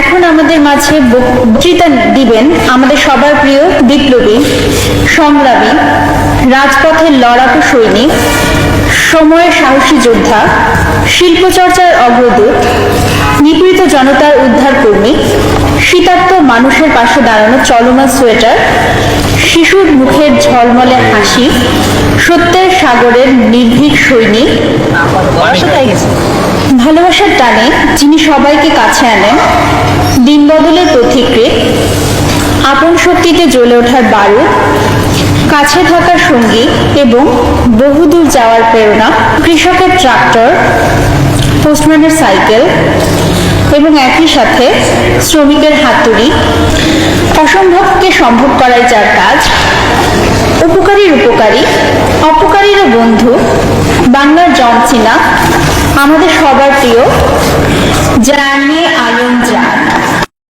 এখন আমাদের মাঝে বক্তৃতা দিবেন আমাদের সবার প্রিয় বিপ্লবী, সংগ্রামী, রাজপথের লড়াকু সৈনিক, সময়ের সাহসী যোদ্ধা, শিল্পচর্চার অগ্রদূত, নিপীড়িত জনতার উদ্ধার কর্মী শীতার্ত মানুষের পাশে দাঁড়ানো চলমান সোয়েটার, শিশুর মুখের ঝলমলে হাসি, সত্যের সাগরের নির্ভীক সৈনিক ভালোবাসার টানে যিনি সবাইকে কাছে আনেন, দিন বদলের আপন শক্তিতে জ্বলে ওঠার বারুদ কাছে থাকার সঙ্গী এবং বহুদূর যাওয়ার প্রেরণা, কৃষকের ট্রাক্টর, পোস্টম্যানের সাইকেল এবং একই সাথে শ্রমিকের হাতুড়ি, অসম্ভবকে সম্ভব করাই যার কাজ। উপকারীর উপকারী, অপকারীরও বন্ধু, বাংলার জন সিনা আমাদের সবার প্রিয় জানে আলম জান